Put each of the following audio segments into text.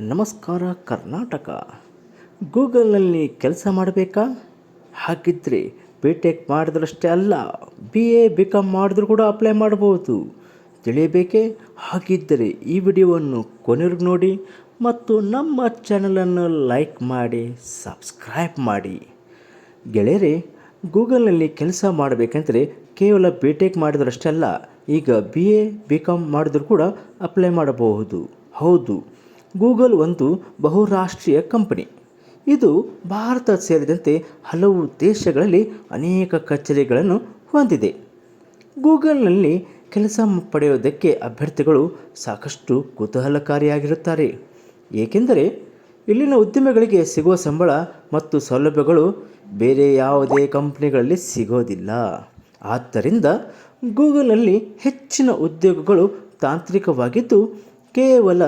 ನಮಸ್ಕಾರ ಕರ್ನಾಟಕ. ಗೂಗಲ್ನಲ್ಲಿ ಕೆಲಸ ಮಾಡಬೇಕಾ? ಹಾಗಿದ್ದರೆ ಬಿ ಟೆಕ್ ಮಾಡಿದ್ರಷ್ಟೇ ಅಲ್ಲ ಬಿ ಎ ಬಿ ಕಾಮ್ ಮಾಡಿದ್ರೂ ಕೂಡ ಅಪ್ಲೈ ಮಾಡ್ಬೋದು. ತಿಳಿಯಬೇಕೇ? ಹಾಗಿದ್ದರೆ ಈ ವಿಡಿಯೋವನ್ನು ಕೊನೆವರೆಗೂ ನೋಡಿ ಮತ್ತು ನಮ್ಮ ಚಾನಲನ್ನು ಲೈಕ್ ಮಾಡಿ ಸಬ್ಸ್ಕ್ರೈಬ್ ಮಾಡಿ. ಗೆಳೆಯರೆ, ಗೂಗಲ್ನಲ್ಲಿ ಕೆಲಸ ಮಾಡಬೇಕಂದ್ರೆ ಕೇವಲ ಬಿ ಟೆಕ್ ಮಾಡಿದ್ರಷ್ಟೇ ಅಲ್ಲ, ಈಗ ಬಿ ಎ ಬಿ ಕಾಮ್ ಮಾಡಿದ್ರೂ ಕೂಡ ಅಪ್ಲೈ ಮಾಡಬಹುದು. ಹೌದು. ಗೂಗಲ್ ಒಂದು ಬಹುರಾಷ್ಟ್ರೀಯ ಕಂಪನಿ. ಇದು ಭಾರತ ಸೇರಿದಂತೆ ಹಲವು ದೇಶಗಳಲ್ಲಿ ಅನೇಕ ಕಚೇರಿಗಳನ್ನು ಹೊಂದಿದೆ. ಗೂಗಲ್ನಲ್ಲಿ ಕೆಲಸ ಪಡೆಯುವುದಕ್ಕೆ ಅಭ್ಯರ್ಥಿಗಳು ಸಾಕಷ್ಟು ಕುತೂಹಲಕಾರಿಯಾಗಿರುತ್ತಾರೆ. ಏಕೆಂದರೆ ಇಲ್ಲಿನ ಉದ್ಯಮಗಳಿಗೆ ಸಿಗುವ ಸಂಬಳ ಮತ್ತು ಸೌಲಭ್ಯಗಳು ಬೇರೆ ಯಾವುದೇ ಕಂಪ್ನಿಗಳಲ್ಲಿ ಸಿಗೋದಿಲ್ಲ. ಆದ್ದರಿಂದ ಗೂಗಲ್ನಲ್ಲಿ ಹೆಚ್ಚಿನ ಉದ್ಯೋಗಗಳು ತಾಂತ್ರಿಕವಾಗಿದ್ದು ಕೇವಲ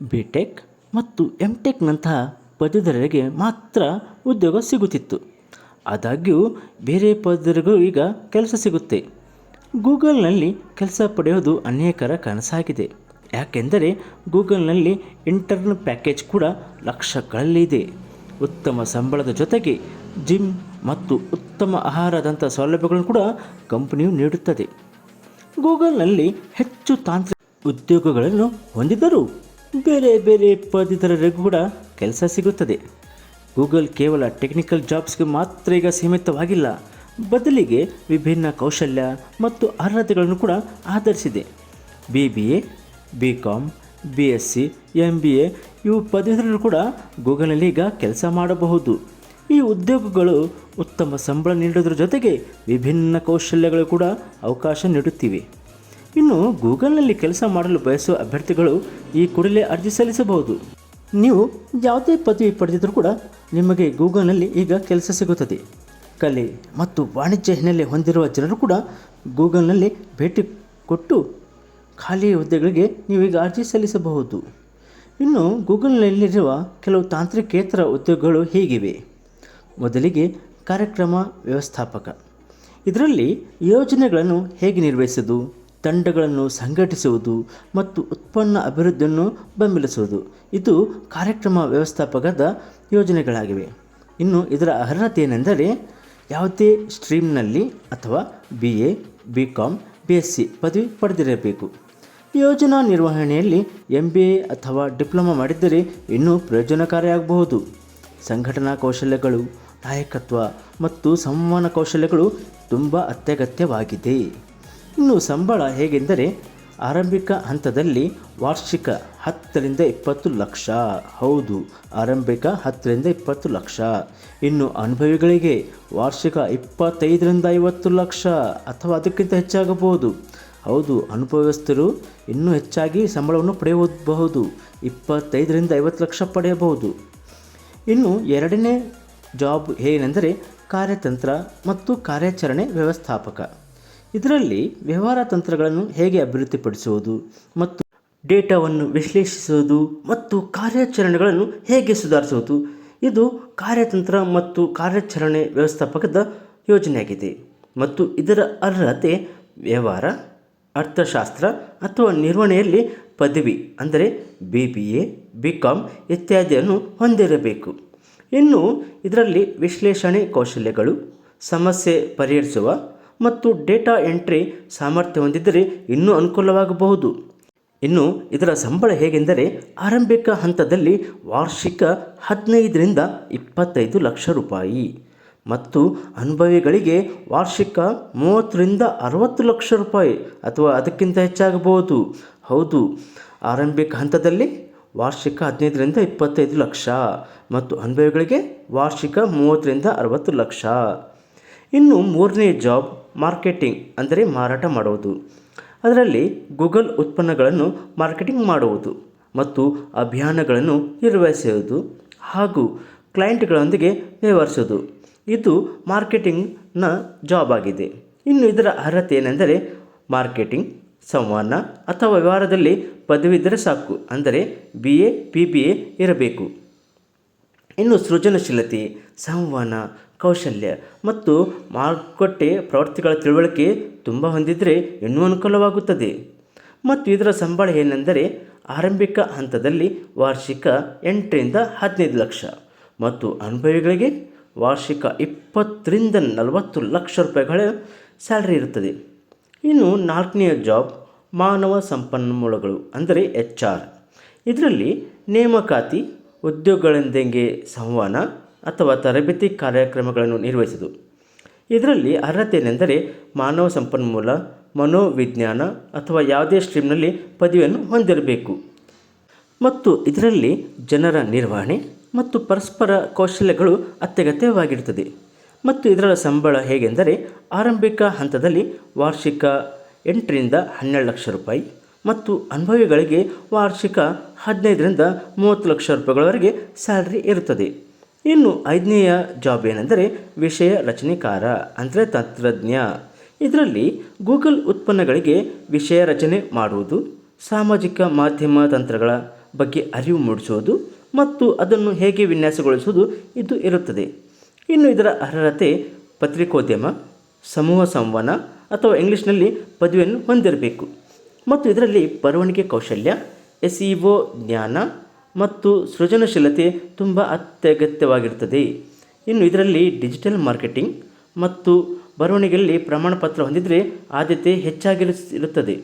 ಬಿ ಟೆಕ್ ಮತ್ತು ಎಂ ಟೆಕ್ನಂತಹ ಪದವೀಧರರಿಗೆ ಮಾತ್ರ ಉದ್ಯೋಗ ಸಿಗುತ್ತಿತ್ತು. ಆದಾಗ್ಯೂ, ಬೇರೆ ಪದವೀಧರರಿಗೂ ಈಗ ಕೆಲಸ ಸಿಗುತ್ತೆ. ಗೂಗಲ್ನಲ್ಲಿ ಕೆಲಸ ಪಡೆಯೋದು ಅನೇಕರ ಕನಸಾಗಿದೆ. ಯಾಕೆಂದರೆ, ಗೂಗಲ್ನಲ್ಲಿ ಇಂಟರ್ನ್ ಪ್ಯಾಕೇಜ್ ಕೂಡ ಲಕ್ಷಗಳಲ್ಲಿದೆ ಉತ್ತಮ ಸಂಬಳದ ಜೊತೆಗೆ ಜಿಮ್ ಮತ್ತು ಉತ್ತಮ ಆಹಾರದಂಥ ಸೌಲಭ್ಯಗಳನ್ನು ಕೂಡ ಕಂಪನಿಯು ನೀಡುತ್ತದೆ. ಗೂಗಲ್ನಲ್ಲಿ ಹೆಚ್ಚು ತಾಂತ್ರಿಕ ಉದ್ಯೋಗಗಳನ್ನು ಹೊಂದಿದ್ದರೂ ಬೇರೆ ಬೇರೆ ಪದಿತರರಿಗೂ ಕೂಡ ಕೆಲಸ ಸಿಗುತ್ತದೆ. ಗೂಗಲ್ ಕೇವಲ ಟೆಕ್ನಿಕಲ್ ಜಾಬ್ಸ್ಗೆ ಮಾತ್ರ ಈಗ ಸೀಮಿತವಾಗಿಲ್ಲ. ಬದಲಿಗೆ ವಿಭಿನ್ನ ಕೌಶಲ್ಯ ಮತ್ತು ಅರ್ಹತೆಗಳನ್ನು ಕೂಡ ಆಧರಿಸಿದೆ. B B A B com B S C M B A ಇವು ಪದವೀಧರರು ಕೂಡ ಗೂಗಲ್ನಲ್ಲಿ ಈಗ ಕೆಲಸ ಮಾಡಬಹುದು. ಈ ಉದ್ಯೋಗಗಳು ಉತ್ತಮ ಸಂಬಳ ನೀಡೋದ್ರ ಜೊತೆಗೆ ವಿಭಿನ್ನ ಕೌಶಲ್ಯಗಳು ಕೂಡ ಅವಕಾಶ ನೀಡುತ್ತಿವೆ. ಇನ್ನು ಗೂಗಲ್ನಲ್ಲಿ ಕೆಲಸ ಮಾಡಲು ಬಯಸುವ ಅಭ್ಯರ್ಥಿಗಳು ಈ ಕೂಡಲೇ ಅರ್ಜಿ ಸಲ್ಲಿಸಬಹುದು. ನೀವು ಯಾವುದೇ ಪದವಿ ಪಡೆದಿದ್ದರೂ ಕೂಡ ನಿಮಗೆ ಗೂಗಲ್ನಲ್ಲಿ ಈಗ ಕೆಲಸ ಸಿಗುತ್ತದೆ. ಕಲೆ ಮತ್ತು ವಾಣಿಜ್ಯ ಹಿನ್ನೆಲೆ ಹೊಂದಿರುವ ಜನರು ಕೂಡ ಗೂಗಲ್ನಲ್ಲಿ ಭೇಟಿ ಕೊಟ್ಟು ಖಾಲಿ ಹುದ್ದೆಗಳಿಗೆ ನೀವೀಗ ಅರ್ಜಿ ಸಲ್ಲಿಸಬಹುದು. ಇನ್ನು ಗೂಗಲ್ನಲ್ಲಿರುವ ಕೆಲವು ತಾಂತ್ರಿಕೇತರ ಉದ್ಯೋಗಗಳು ಹೀಗಿವೆ. ಮೊದಲಿಗೆ ಕಾರ್ಯಕ್ರಮ ವ್ಯವಸ್ಥಾಪಕ. ಇದರಲ್ಲಿ ಯೋಜನೆಗಳನ್ನು ಹೇಗೆ ನಿರ್ವಹಿಸುವುದು? ತಂಡಗಳನ್ನು ಸಂಘಟಿಸುವುದು ಮತ್ತು ಉತ್ಪನ್ನ ಅಭಿವೃದ್ಧಿಯನ್ನು ಬೆಂಬಲಿಸುವುದು. ಇದು ಕಾರ್ಯಕ್ರಮ ವ್ಯವಸ್ಥಾಪಕದ ಯೋಜನೆಗಳಾಗಿವೆ. ಇನ್ನು ಇದರ ಅರ್ಹತೆ ಏನೆಂದರೆ ಯಾವುದೇ ಸ್ಟ್ರೀಮ್ನಲ್ಲಿ ಅಥವಾ B A, B com B S C ಪದವಿ ಪಡೆದಿರಬೇಕು. ಯೋಜನಾ ನಿರ್ವಹಣೆಯಲ್ಲಿ ಎಂ ಬಿ ಎ ಅಥವಾ ಡಿಪ್ಲೊಮಾ ಮಾಡಿದ್ದರೆ ಇನ್ನೂ ಪ್ರಯೋಜನಕಾರಿಯಾಗಬಹುದು. ಸಂಘಟನಾ ಕೌಶಲ್ಯಗಳು, ನಾಯಕತ್ವ ಮತ್ತು ಸಂವಹನ ಕೌಶಲ್ಯಗಳು ತುಂಬ ಅತ್ಯಗತ್ಯವಾಗಿದೆ. ಇನ್ನು ಸಂಬಳ ಹೇಗೆಂದರೆ ಆರಂಭಿಕ ಹಂತದಲ್ಲಿ ವಾರ್ಷಿಕ ಹತ್ತರಿಂದ ಇಪ್ಪತ್ತು ಲಕ್ಷ. ಹೌದು, ಆರಂಭಿಕ ಹತ್ತರಿಂದ ಇಪ್ಪತ್ತು ಲಕ್ಷ. ಇನ್ನು ಅನುಭವಿಗಳಿಗೆ ವಾರ್ಷಿಕ ಇಪ್ಪತ್ತೈದರಿಂದ ಐವತ್ತು ಲಕ್ಷ ಅಥವಾ ಅದಕ್ಕಿಂತ ಹೆಚ್ಚಾಗಬಹುದು. ಹೌದು, ಅನುಭವಸ್ಥರು ಇನ್ನೂ ಹೆಚ್ಚಾಗಿ ಸಂಬಳವನ್ನು ಪಡೆಯಬಹುದು, ಇಪ್ಪತ್ತೈದರಿಂದ ಐವತ್ತು ಲಕ್ಷ ಪಡೆಯಬಹುದು. ಇನ್ನು ಎರಡನೇ ಜಾಬ್ ಏನೆಂದರೆ ಕಾರ್ಯತಂತ್ರ ಮತ್ತು ಕಾರ್ಯಾಚರಣೆ ವ್ಯವಸ್ಥಾಪಕ. ಇದರಲ್ಲಿ ವ್ಯವಹಾರ ತಂತ್ರಗಳನ್ನು ಹೇಗೆ ಅಭಿವೃದ್ಧಿಪಡಿಸುವುದು ಮತ್ತು ಡೇಟಾವನ್ನು ವಿಶ್ಲೇಷಿಸುವುದು ಮತ್ತು ಕಾರ್ಯಾಚರಣೆಗಳನ್ನು ಹೇಗೆ ಸುಧಾರಿಸುವುದು, ಇದು ಕಾರ್ಯತಂತ್ರ ಮತ್ತು ಕಾರ್ಯಾಚರಣೆ ವ್ಯವಸ್ಥಾಪಕದ ಯೋಜನೆಯಾಗಿದೆ. ಮತ್ತು ಇದರ ಅರ್ಹತೆ ವ್ಯವಹಾರ, ಅರ್ಥಶಾಸ್ತ್ರ ಅಥವಾ ನಿರ್ವಹಣೆಯಲ್ಲಿ ಪದವಿ ಅಂದರೆ B B A B com ಇತ್ಯಾದಿಯನ್ನು ಹೊಂದಿರಬೇಕು. ಇನ್ನು ಇದರಲ್ಲಿ ವಿಶ್ಲೇಷಣೆ ಕೌಶಲ್ಯಗಳು, ಸಮಸ್ಯೆ ಪರಿಹರಿಸುವ ಮತ್ತು ಡೇಟಾ ಎಂಟ್ರಿ ಸಾಮರ್ಥ್ಯ ಹೊಂದಿದ್ದರೆ ಇನ್ನೂ ಅನುಕೂಲವಾಗಬಹುದು. ಇನ್ನು ಇದರ ಸಂಬಳ ಹೇಗೆಂದರೆ ಆರಂಭಿಕ ಹಂತದಲ್ಲಿ ವಾರ್ಷಿಕ ಹದಿನೈದರಿಂದ ಇಪ್ಪತ್ತೈದು ಲಕ್ಷ ರೂಪಾಯಿ ಮತ್ತು ಅನುಭವಿಗಳಿಗೆ ವಾರ್ಷಿಕ ಮೂವತ್ತರಿಂದ ಅರವತ್ತು ಲಕ್ಷ ರೂಪಾಯಿ ಅಥವಾ ಅದಕ್ಕಿಂತ ಹೆಚ್ಚಾಗಬಹುದು. ಹೌದು, ಆರಂಭಿಕ ಹಂತದಲ್ಲಿ ವಾರ್ಷಿಕ ಹದಿನೈದರಿಂದ ಇಪ್ಪತ್ತೈದು ಲಕ್ಷ ಮತ್ತು ಅನುಭವಿಗಳಿಗೆ ವಾರ್ಷಿಕ ಮೂವತ್ತರಿಂದ ಅರವತ್ತು ಲಕ್ಷ. ಇನ್ನು ಮೂರನೇ ಜಾಬ್ ಮಾರ್ಕೆಟಿಂಗ್ ಅಂದರೆ ಮಾರಾಟ ಮಾಡುವುದು ಅದರಲ್ಲಿ ಗೂಗಲ್ ಉತ್ಪನ್ನಗಳನ್ನು ಮಾರ್ಕೆಟಿಂಗ್ ಮಾಡುವುದು ಮತ್ತು ಅಭಿಯಾನಗಳನ್ನು ನಿರ್ವಹಿಸುವುದು ಹಾಗೂ ಕ್ಲೈಂಟ್ಗಳೊಂದಿಗೆ ವ್ಯವಹರಿಸೋದು ಇದು ಮಾರ್ಕೆಟಿಂಗ್ನ ಜಾಬ್ ಆಗಿದೆ. ಇನ್ನು ಇದರ ಅರ್ಹತೆ ಏನೆಂದರೆ ಮಾರ್ಕೆಟಿಂಗ್, ಸಂವಹನ ಅಥವಾ ವ್ಯವಹಾರದಲ್ಲಿ ಪದವಿದ್ದರೆ ಸಾಕು, ಅಂದರೆ B A P B A ಇರಬೇಕು. ಇನ್ನು ಸೃಜನಶೀಲತೆ, ಸಂವಹನ ಕೌಶಲ್ಯ ಮತ್ತು ಮಾರುಕಟ್ಟೆ ಪ್ರವೃತ್ತಿಗಳ ತಿಳುವಳಿಕೆ ತುಂಬ ಹೊಂದಿದರೆ ಇನ್ನೂ ಅನುಕೂಲವಾಗುತ್ತದೆ. ಮತ್ತು ಇದರ ಸಂಬಳ ಏನೆಂದರೆ ಆರಂಭಿಕ ಹಂತದಲ್ಲಿ ವಾರ್ಷಿಕ ಎಂಟರಿಂದ ಹದಿನೈದು ಲಕ್ಷ ಮತ್ತು ಅನುಭವಿಗಳಿಗೆ ವಾರ್ಷಿಕ ಇಪ್ಪತ್ತರಿಂದ ನಲವತ್ತು ಲಕ್ಷ ರೂಪಾಯಿಗಳ ಸ್ಯಾಲ್ರಿ ಇರುತ್ತದೆ. ಇನ್ನು ನಾಲ್ಕನೆಯ ಜಾಬ್ ಮಾನವ ಸಂಪನ್ಮೂಲಗಳು ಅಂದರೆ ಎಚ್ ಆರ್. ಇದರಲ್ಲಿ ನೇಮಕಾತಿ, ಉದ್ಯೋಗಗಳೊಂದಿಗೆ ಸಂವಹನ ಅಥವಾ ತರಬೇತಿ ಕಾರ್ಯಕ್ರಮಗಳನ್ನು ನಿರ್ವಹಿಸುವುದು ಇದರಲ್ಲಿ ಅರ್ಹತೆ ಏನೆಂದರೆ ಮಾನವ ಸಂಪನ್ಮೂಲ, ಮನೋವಿಜ್ಞಾನ ಅಥವಾ ಯಾವುದೇ ಸ್ಟ್ರೀಮ್ನಲ್ಲಿ ಪದವಿಯನ್ನು ಹೊಂದಿರಬೇಕು. ಮತ್ತು ಇದರಲ್ಲಿ ಜನರ ನಿರ್ವಹಣೆ ಮತ್ತು ಪರಸ್ಪರ ಕೌಶಲ್ಯಗಳು ಅತ್ಯಗತ್ಯವಾಗಿರುತ್ತದೆ. ಮತ್ತು ಇದರ ಸಂಬಳ ಹೇಗೆಂದರೆ ಆರಂಭಿಕ ಹಂತದಲ್ಲಿ ವಾರ್ಷಿಕ ಎಂಟರಿಂದ ಹನ್ನೆರಡು ಲಕ್ಷ ರೂಪಾಯಿ ಮತ್ತು ಅನುಭವಿಗಳಿಗೆ ವಾರ್ಷಿಕ ಹದಿನೈದರಿಂದ ಮೂವತ್ತು ಲಕ್ಷ ರೂಪಾಯಿಗಳವರೆಗೆ ಸ್ಯಾಲ್ರಿ ಇರುತ್ತದೆ. ಇನ್ನು ಐದನೆಯ ಜಾಬ್ ಏನೆಂದರೆ ವಿಷಯ ರಚನೆಕಾರ, ಅಂದರೆ ತಂತ್ರಜ್ಞ. ಇದರಲ್ಲಿ ಗೂಗಲ್ ಉತ್ಪನ್ನಗಳಿಗೆ ವಿಷಯ ರಚನೆ ಮಾಡುವುದು, ಸಾಮಾಜಿಕ ಮಾಧ್ಯಮ ತಂತ್ರಗಳ ಬಗ್ಗೆ ಅರಿವು ಮೂಡಿಸುವುದು ಮತ್ತು ಅದನ್ನು ಹೇಗೆ ವಿನ್ಯಾಸಗೊಳಿಸುವುದು ಇದು ಇರುತ್ತದೆ. ಇನ್ನು ಇದರ ಅರ್ಹತೆ ಪತ್ರಿಕೋದ್ಯಮ, ಸಮೂಹ ಸಂವಹನ ಅಥವಾ ಇಂಗ್ಲೀಷ್ನಲ್ಲಿ ಪದವಿಯನ್ನು ಹೊಂದಿರಬೇಕು. ಮತ್ತು ಇದರಲ್ಲಿ ಬರವಣಿಗೆ ಕೌಶಲ್ಯ ಎಸ್ ಇ ಒ ಜ್ಞಾನ ಮತ್ತು ಸೃಜನಶೀಲತೆ ತುಂಬ ಅತ್ಯಗತ್ಯವಾಗಿರುತ್ತದೆ ಇನ್ನು ಇದರಲ್ಲಿ ಡಿಜಿಟಲ್ ಮಾರ್ಕೆಟಿಂಗ್ ಮತ್ತು ಬರವಣಿಗೆಯಲ್ಲಿ ಪ್ರಮಾಣಪತ್ರ ಹೊಂದಿದರೆ ಆದ್ಯತೆ ಹೆಚ್ಚಾಗಿರುತ್ತದೆ.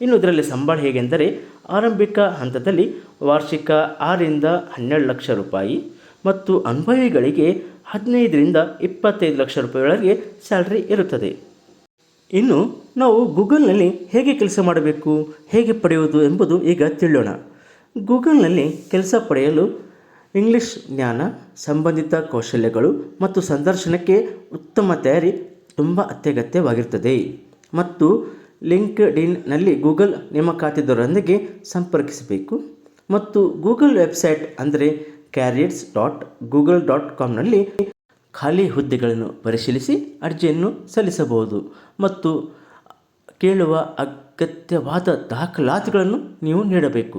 ಇನ್ನು ಇದರಲ್ಲಿ ಸಂಬಳ ಹೇಗೆಂದರೆ, ಆರಂಭಿಕ ಹಂತದಲ್ಲಿ ವಾರ್ಷಿಕ ಆರರಿಂದ ಹನ್ನೆರಡು ಲಕ್ಷ ರೂಪಾಯಿ ಮತ್ತು ಅನುಭವಿಗಳಿಗೆ ಹದಿನೈದರಿಂದ ಇಪ್ಪತ್ತೈದು ಲಕ್ಷ ರೂಪಾಯಿಗಳಿಗೆ ಸ್ಯಾಲ್ರಿ ಇರುತ್ತದೆ. ಇನ್ನು ನಾವು ಗೂಗಲ್ನಲ್ಲಿ ಹೇಗೆ ಕೆಲಸ ಮಾಡಬೇಕು, ಹೇಗೆ ಪಡೆಯುವುದು ಎಂಬುದು ಈಗ ತಿಳಿಯೋಣ. ಗೂಗಲ್ನಲ್ಲಿ ಕೆಲಸ ಪಡೆಯಲು ಇಂಗ್ಲಿಷ್ ಜ್ಞಾನ, ಸಂಬಂಧಿತ ಕೌಶಲ್ಯಗಳು ಮತ್ತು ಸಂದರ್ಶನಕ್ಕೆ ಉತ್ತಮ ತಯಾರಿ ತುಂಬ ಅತ್ಯಗತ್ಯವಾಗಿರುತ್ತದೆ ಮತ್ತು ಲಿಂಕ್ಡ್ಇನ್ನಲ್ಲಿ ಗೂಗಲ್ ನೇಮಕಾತಿದಾರರೊಂದಿಗೆ ಸಂಪರ್ಕಿಸಬೇಕು. ಮತ್ತು ಗೂಗಲ್ ವೆಬ್ಸೈಟ್ ಅಂದರೆ ಕ್ಯಾರಿಯರ್ಸ್ ಡಾಟ್ ಗೂಗಲ್ ಡಾಟ್ ಕಾಮ್ನಲ್ಲಿ ಖಾಲಿ ಹುದ್ದೆಗಳನ್ನು ಪರಿಶೀಲಿಸಿ ಅರ್ಜಿಯನ್ನು ಸಲ್ಲಿಸಬಹುದು. ಮತ್ತು ಕೇಳುವ ಅಗತ್ಯವಾದ ದಾಖಲಾತಿಗಳನ್ನು ನೀವು ನೀಡಬೇಕು.